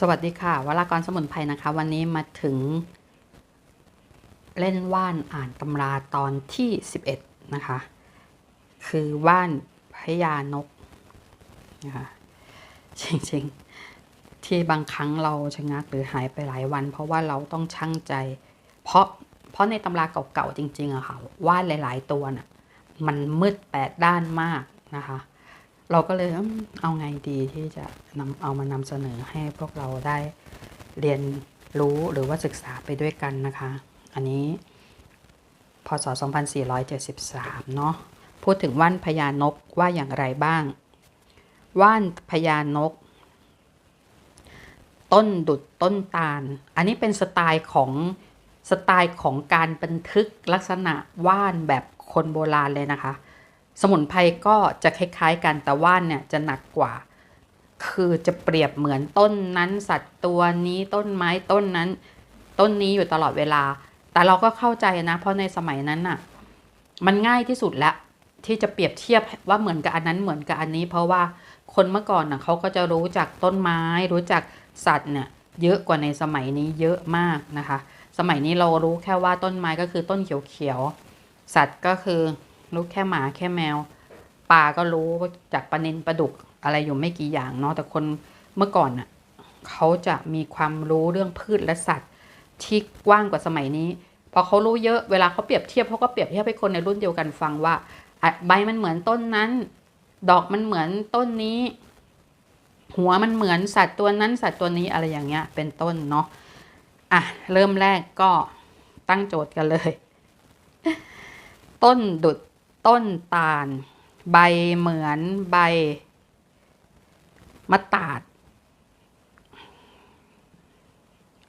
สวัสดีค่ะวรากรสมุนไพรนะคะ วันนี้มาถึง เล่นว่านอ่านตำราตอนที่ 11 นะคะ คือว่านพญานกนะคะจริงๆ ที่บางครั้งเราชะงักหรือหายไปหลายวัน เพราะว่าเราต้องชั่งใจ เพราะเพราะในตำราเก่าๆจริง ๆอะค่ะว่านหลาย ๆ ตัวน่ะมันมืดแปดด้านมากนะคะ เราก็เลยอืมเอาไงดีที่จะนำเอามานำเสนอให้พวกเราได้เรียนรู้หรือว่าศึกษาไปด้วยกันนะคะ อันนี้พศ 2473 เนาะพูดถึงว่านพญานกว่าอย่างไรบ้าง ว่านพญานก ต้นดุดต้นตาล อันนี้เป็นสไตล์ของสไตล์ของการบันทึกลักษณะว่านแบบคนโบราณเลยนะคะ สมุนไพรก็จะคล้ายๆกันแต่ว่านเนี่ยจะหนักกว่า คือจะเปรียบเหมือนต้นนั้นสัตว์ตัวนี้ต้นไม้ต้นนั้น ต้นนี้อยู่ตลอดเวลา แต่เราก็เข้าใจนะ เพราะในสมัยนั้นน่ะ มันง่ายที่สุดแล้วที่จะเปรียบเทียบว่าเหมือนกับอันนั้นเหมือนกับอันนี้ เพราะว่าคนเมื่อก่อนน่ะเขาก็จะรู้จักต้นไม้ รู้จักสัตว์เนี่ยเยอะกว่าในสมัยนี้เยอะมากนะคะ สมัยนี้เรารู้แค่ว่าต้นไม้ก็คือต้นเขียวๆสัตว์ก็คือ รู้แค่หมาแค่แมวปลาก็รู้จากปลานินปลาดุกอะไรอยู่ไม่กี่อย่างเนาะแต่คนเมื่อก่อนน่ะเขาจะมีความรู้เรื่องพืชและสัตว์ที่กว้างกว่าสมัยนี้พอเขารู้เยอะเวลาเขาเปรียบเทียบเขาก็เปรียบเทียบให้คนในรุ่นเดียวกันฟังว่าใบมันเหมือนต้นนั้น ดอกมันเหมือนต้นนี้ หัวมันเหมือนสัตว์ตัวนั้นสัตว์ตัวนี้อะไรอย่างเงี้ย เป็นต้นเนาะอะเริ่มแรกก็ตั้งโจทย์กันเลย ต้นดุด ต้นตาล ใบเหมือนใบมะตาด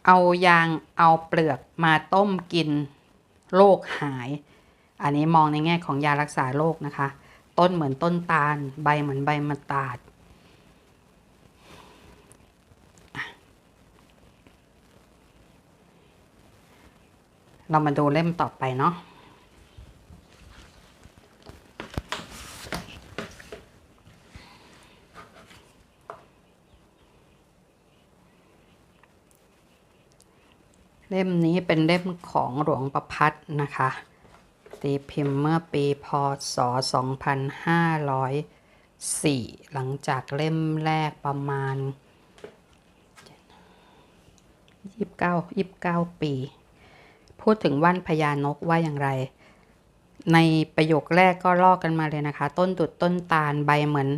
เอายางเอาเปลือกมาต้มกินโรคหาย อันนี้มองในแง่ของยารักษาโรคนะคะ ต้นเหมือนต้นตาล ใบเหมือนใบมะตาดเรามาดูเล่มต่อไปเนาะ เล่มนี้เป็นเล่มของหลวงประพัฒน์นะคะ ตีพิมพ์เมื่อปีพศ 2504 หลังจากเล่มแรกประมาณ 29 29 ปี พูดถึงว่านพญานกว่าอย่างไร ในประโยคแรกก็ลอกกันมาเลยนะคะ ต้นดุดต้นตาลใบเหมือน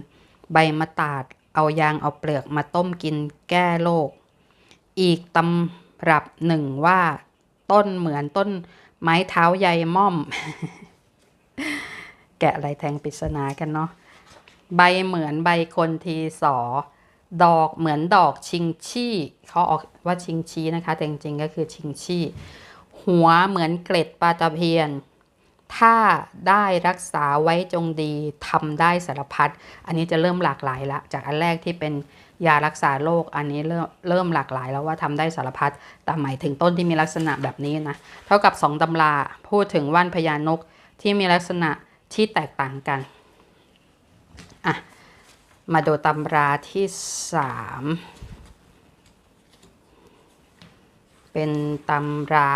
ใบมะตาด เอายางเอาเปลือกมาต้มกินแก้โรค อีกตำ รับหนึ่งว่า ต้นเหมือนต้นไม้เท้าใยม่อม แกะอะไรแทงปริศนากันเนาะใบเหมือนใบคนทีสอ ดอกเหมือนดอกชิงชี่เขาออกว่าชิงชี้นะคะ แต่จริงๆก็คือชิงชี่ หัวเหมือนเกล็ดปลาตะเพียน ถ้าได้รักษาไว้จงดีทำได้สารพัดอันนี้จะเริ่มหลากหลายละจากอันแรกที่เป็นยารักษาโรคอันนี้เริ่มเริ่มหลากหลายแล้วว่าทำได้สารพัดแต่หมายถึงต้นที่มีลักษณะแบบนี้นะ เท่ากับสองตำราพูดถึงว่านพญานกที่มีลักษณะที่แตกต่างกันอะมาดูตำราที่สามเป็นตำรา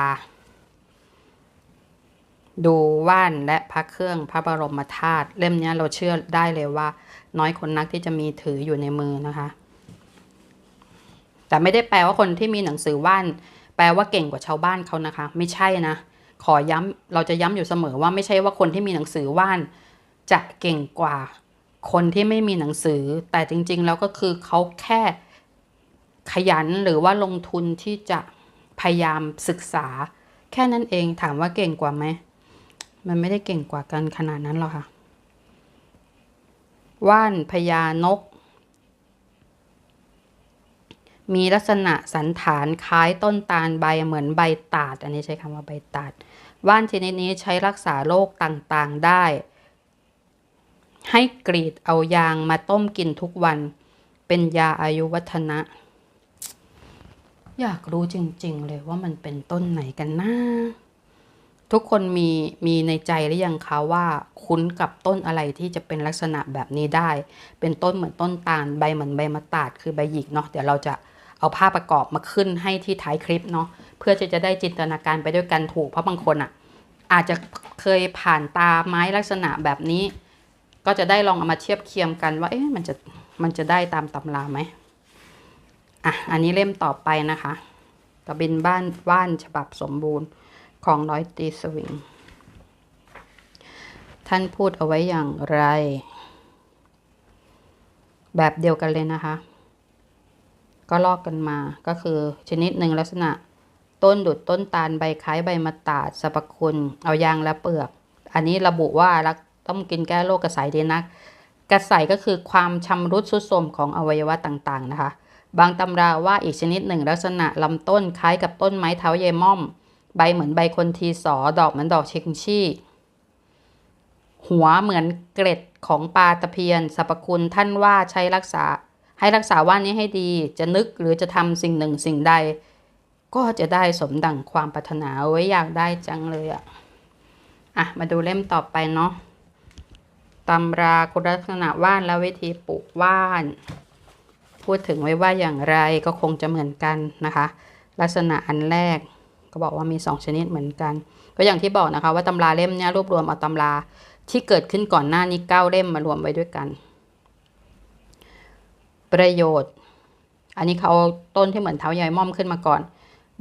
ดูว่านและพระเครื่องพระบรมธาตุเล่มนี้เราเชื่อได้เลยว่า น้อยคนนักที่จะมีถืออยู่ในมือนะคะ แต่ไม่ได้แปลว่าคนที่มีหนังสือว่าน แปลว่าเก่งกว่าชาวบ้านเขานะคะ ไม่ใช่นะ ขอย้ำเราจะย้ำอยู่เสมอว่าไม่ใช่ว่าคนที่มีหนังสือว่าน จะเก่งกว่าคนที่ไม่มีหนังสือ แต่จริง ๆ แล้วก็คือเขาแค่ขยันหรือว่าลงทุนที่จะพยายามศึกษา แค่นั้นเองถามว่าเก่งกว่าไหม มันไม่ได้เก่งกว่ากันขนาดนั้นหรอกค่ะ ว่านพญานก มีลักษณะสันฐานคล้ายต้นตาลใบเหมือนใบตาด อันนี้ใช้คำว่าใบตาด ว่านชนิดนี้ใช้รักษาโรคต่างๆได้ ให้กรีดเอายางมาต้มกินทุกวัน เป็นยาอายุวัฒนะ อยากรู้จริงๆเลยว่ามันเป็นต้นไหนกันนะ ทุกคนมีมีในใจหรือยังคะว่าคุ้นกับต้นอะไรที่จะเป็นลักษณะแบบนี้ได้ เป็นต้นเหมือนต้นตาลใบเหมือนใบมะตาดคือใบหยิกเนาะเดี๋ยวเราจะเอาภาพประกอบมาขึ้นให้ที่ท้ายคลิปเนาะเพื่อที่จะได้จินตนาการไปด้วยกันถูกเพราะบางคนอะ อาจจะเคยผ่านตาไม้ลักษณะแบบนี้ ก็จะได้ลองเอามาเทียบเคียงกันว่าเอ๊ะมันจะมันจะได้ตามตำราไหมอะอันนี้เล่มต่อไปนะคะกระบินบ้านว่านฉบับสมบูรณ์ ของร้อยตีสวิง ท่านพูดเอาไว้อย่างไร แบบเดียวกันเลยนะคะ ก็ลอกกันมาก็คือชนิดหนึ่งลักษณะต้นดุดต้นตาลใบคล้ายใบมะตาดสรรพคุณ เอายางและเปลือก อันนี้ระบุว่ารักต้องกินแก้โรคกระสายดีนัก กระสายก็คือความชำรุดทรุดโทรมของอวัยวะต่างๆนะคะ บางตำราว่าอีกชนิดหนึ่งลักษณะลำต้นคล้ายกับต้นไม้เท้าเยม่อม ใบเหมือนใบคนทีสอดอกเหมือนดอกเชงชี่ หัวเหมือนเกล็ดของปลาตะเพียนสรรพคุณท่านว่าใช้รักษา ให้รักษาว่านนี้ให้ดี จะนึกหรือจะทำสิ่งหนึ่งสิ่งใด ก็จะได้สมดังความปรารถนาไว้อยากได้จังเลยอะอะ มาดูเล่มต่อไปเนาะตำราคุณลักษณะว่านและวิธีปลูกว่าน พูดถึงไว้ว่าอย่างไรก็คงจะเหมือนกันนะคะ ลักษณะอันแรก ก็บอกว่ามีสองชนิดเหมือนกัน ก็อย่างที่บอกนะคะว่าตำราเล่มนี้รวบรวมเอาตำราที่เกิดขึ้นก่อนหน้านี้เก้าเล่มมารวมไว้ด้วยกัน ประโยชน์ อันนี้เขาต้นที่เหมือนเท้าใหญ่ม่อมขึ้นมาก่อน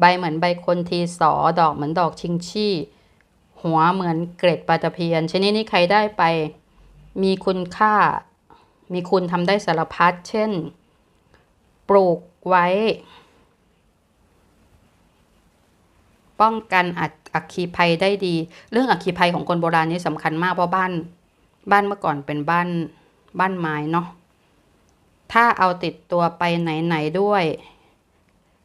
ใบเหมือนใบคนทีสอดอกเหมือนดอกชิงชี่ หัวเหมือนเกร็ดปลาตะเพียน ชนิดนี้ใครได้ไปมีคุณค่า มีคุณทำได้สารพัดเช่น ปลูกไว้ ป้องกันอักอัคคีภัยได้ดี เรื่องอัคคีภัยของคนโบราณนี่สำคัญมากเพราะบ้าน บ้านเมื่อก่อนเป็นบ้านบ้านไม้เนาะถ้าเอาติดตัวไปไหนๆด้วย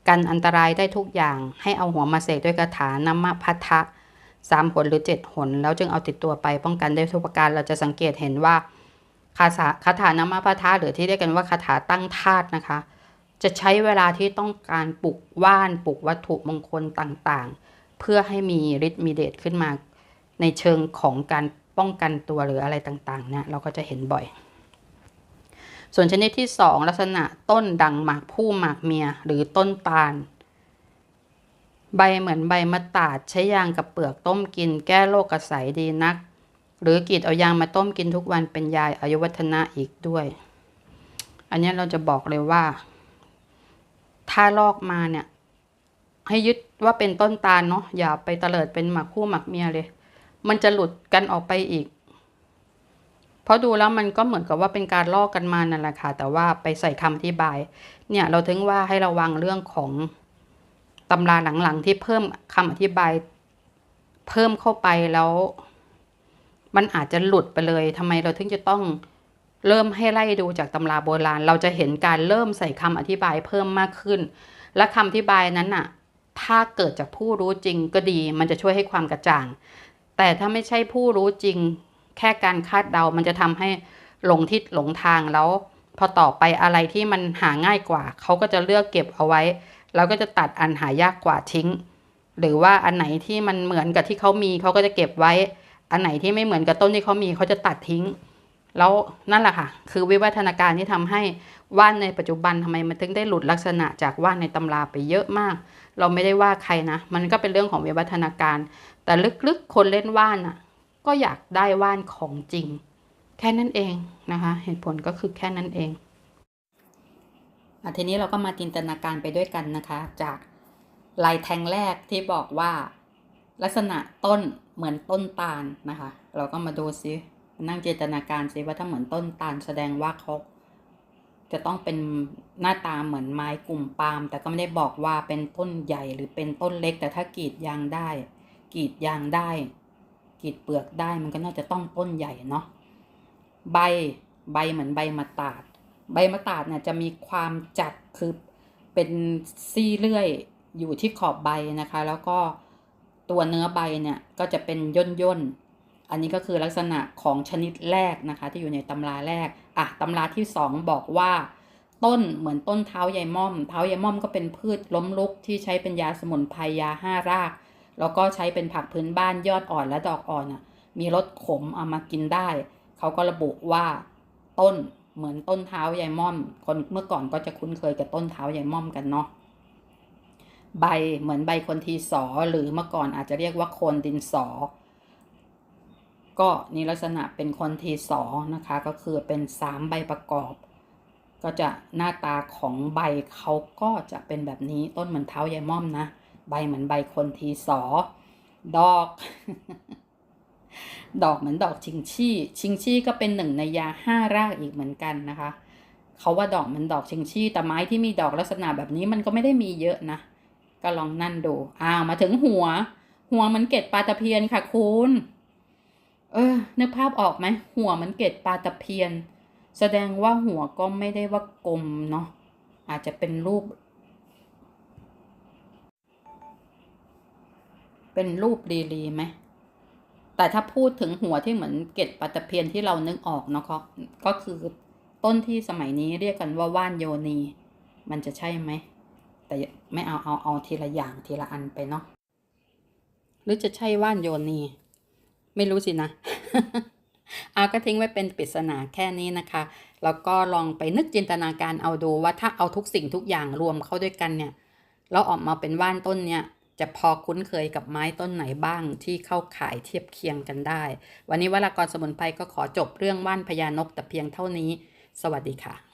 กันอันตรายได้ทุกอย่างให้เอาหัวมาเสกด้วยคาถานามะพัทะสามหนหรือเจ็ดหนแล้วจึงเอาติดตัวไปป้องกันได้ทุกประการเราจะสังเกตเห็นว่าคาถาคาถานามะพัทะหรือที่เรียกกันว่าคาถาตั้งธาตุนะคะ จะใช้เวลาที่ต้องการปลุกว่านปลุกวัตถุมงคลต่างๆ เพื่อให้มีฤทธิ์มีเดชขึ้นมา ในเชิงของการป้องกันตัวหรืออะไรต่างๆเนี่ยเราก็จะเห็นบ่อย ส่วนชนิดที่สองลักษณะต้นดังหมากผู้หมากเมียหรือต้นตาล ใบเหมือนใบมะตาดใช้ยางกับเปลือกต้มกินแก้โรคกระสายดีนัก หรือกรีดเอายางมาต้มกินทุกวันเป็นยาอายุวัฒนะอีกด้วย อันนี้เราจะบอกเลยว่า ถ้าลอกมาเนี่ย ให้ยึดว่าเป็นต้นตาลเนาะอย่าไปเตลิดเป็นหมากคู่หมากเมียเลย มันจะหลุดกันออกไปอีก เพราะดูแล้วมันก็เหมือนกับว่าเป็นการลอกกันมานั่นแหละค่ะ แต่ว่าไปใส่คำอธิบาย เนี่ยเราถึงว่าให้ระวังเรื่องของตำราหลังๆที่เพิ่มคำอธิบาย เพิ่มเข้าไปแล้ว มันอาจจะหลุดไปเลยทำไมเราถึงจะต้องเริ่มให้ไล่ดูจากตำราโบราณ เราจะเห็นการเริ่มใส่คำอธิบายเพิ่มมากขึ้น และคำอธิบายนั้นน่ะ ถ้าเกิดจากผู้รู้จริงก็ดี มันจะช่วยให้ความกระจ่าง แต่ถ้าไม่ใช่ผู้รู้จริง แค่การคาดเดา มันจะทำให้หลงทิศหลงทางแล้ว พอต่อไปอะไรที่มันหาง่ายกว่า เขาก็จะเลือกเก็บเอาไว้ แล้วก็จะตัดอันหายากกว่าทิ้ง หรือว่าอันไหนที่มันเหมือนกับที่เขามีเขาก็จะเก็บไว้ อันไหนที่ไม่เหมือนกับต้นที่เขามีเขาจะตัดทิ้ง แล้วนั่นแหละค่ะ คือวิวัฒนาการที่ทำให้ว่านในปัจจุบันทำไมมันถึงได้หลุดลักษณะจากว่านในตำราไปเยอะมาก เราไม่ได้ว่าใครนะ มันก็เป็นเรื่องของวิวัฒนาการ แต่ลึกๆคนเล่นว่านอะ ก็อยากได้ว่านของจริง แค่นั้นเองนะคะ เหตุผลก็คือแค่นั้นเองอทีนี้เราก็มาจินตนาการไปด้วยกันนะคะ จากลายแทงแรกที่บอกว่า ลักษณะต้นเหมือนต้นตาลนะคะ เราก็มาดูซิ นั่งจินตนาการซิว่าถ้าเหมือนต้นตาลแสดงว่าเขาจะต้องเป็นหน้าตาเหมือนไม้กลุ่มปาล์มแต่ก็ไม่ได้บอกว่าเป็นต้นใหญ่หรือเป็นต้นเล็ก แต่ถ้ากรีดยางได้กรีดยางได้กรีดเปลือกได้มันก็น่าจะต้องต้นใหญ่เนาะใบใบเหมือนใบมะตาด ใบมะตาดเนี่ยจะมีความจัดคือเป็นซี่เลื่อยอยู่ที่ขอบใบนะคะ แล้วก็ตัวเนื้อใบเนี่ยก็จะเป็นย่นย่น อันนี้ก็คือลักษณะของชนิดแรกนะคะ ที่อยู่ในตำราแรกอะตำราที่สองบอกว่า ต้นเหมือนต้นเท้าใยม่อม เท้าใยม่อมก็เป็นพืชล้มลุกที่ใช้เป็นยาสมุนไพรยาห้าราก แล้วก็ใช้เป็นผักพื้นบ้านยอดอ่อนและดอกอ่อนอะมีรสขมเอามากินได้ เขาก็ระบุว่าต้นเหมือนต้นเท้ายายม่อม คนเมื่อก่อนก็จะคุ้นเคยกับต้นเท้ายายม่อมกันเนาะใบเหมือนใบคนทีสอหรือเมื่อก่อนอาจจะเรียกว่าโคนดินสอ ก็นี่ลักษณะเป็นคนทีสอนะคะ ก็คือเป็นสามใบประกอบ ก็จะหน้าตาของใบเขาก็จะเป็นแบบนี้ต้นเหมือนเท้ายายม่อมนะ ใบเหมือนใบคนทีสอ ดอก ดอกเหมือนดอกชิงชี่ ชิงชี่ก็เป็นหนึ่งในยาห้ารากอีกเหมือนกันนะคะเขาว่าดอกมันดอกชิงชี่ แต่ไม้ที่มีดอกลักษณะแบบนี้มันก็ไม่ได้มีเยอะนะ ก็ลองนั่นดูอ้าวมาถึงหัว หัวเหมันเกล็ดปลาตะเพียนค่ะคุณ เออ นึกภาพออกไหม หัวมันเกล็ดปลาตะเพียน แสดงว่าหัวก็ไม่ได้ว่ากลมเนาะ อาจจะเป็นรูป เป็นรูปรีๆไหม แต่ถ้าพูดถึงหัวที่เหมือนเกล็ดปลาตะเพียนที่เรานึกออกเนาะก็ก็คือต้นที่สมัยนี้เรียกกันว่าว่านโยนี มันจะใช่ไหม แต่ไม่เอาเอาเอาทีละอย่างทีละอันไปเนาะ หรือจะใช่ว่านโยนี ไม่รู้สินะอาก็ทิ้งไว้เป็นปริศนาแค่นี้นะคะ แล้วก็ลองไปนึกจินตนาการเอาดูว่าถ้าเอาทุกสิ่งทุกอย่างรวมเข้าด้วยกันเนี่ยแล้วออกมาเป็นว่านต้นเนี่ยจะพอคุ้นเคยกับไม้ต้นไหนบ้างที่เข้าขายเทียบเคียงกันได้ วันนี้วรากรสมุนไพรก็ขอจบเรื่องว่านพญานกแต่เพียงเท่านี้ สวัสดีค่ะ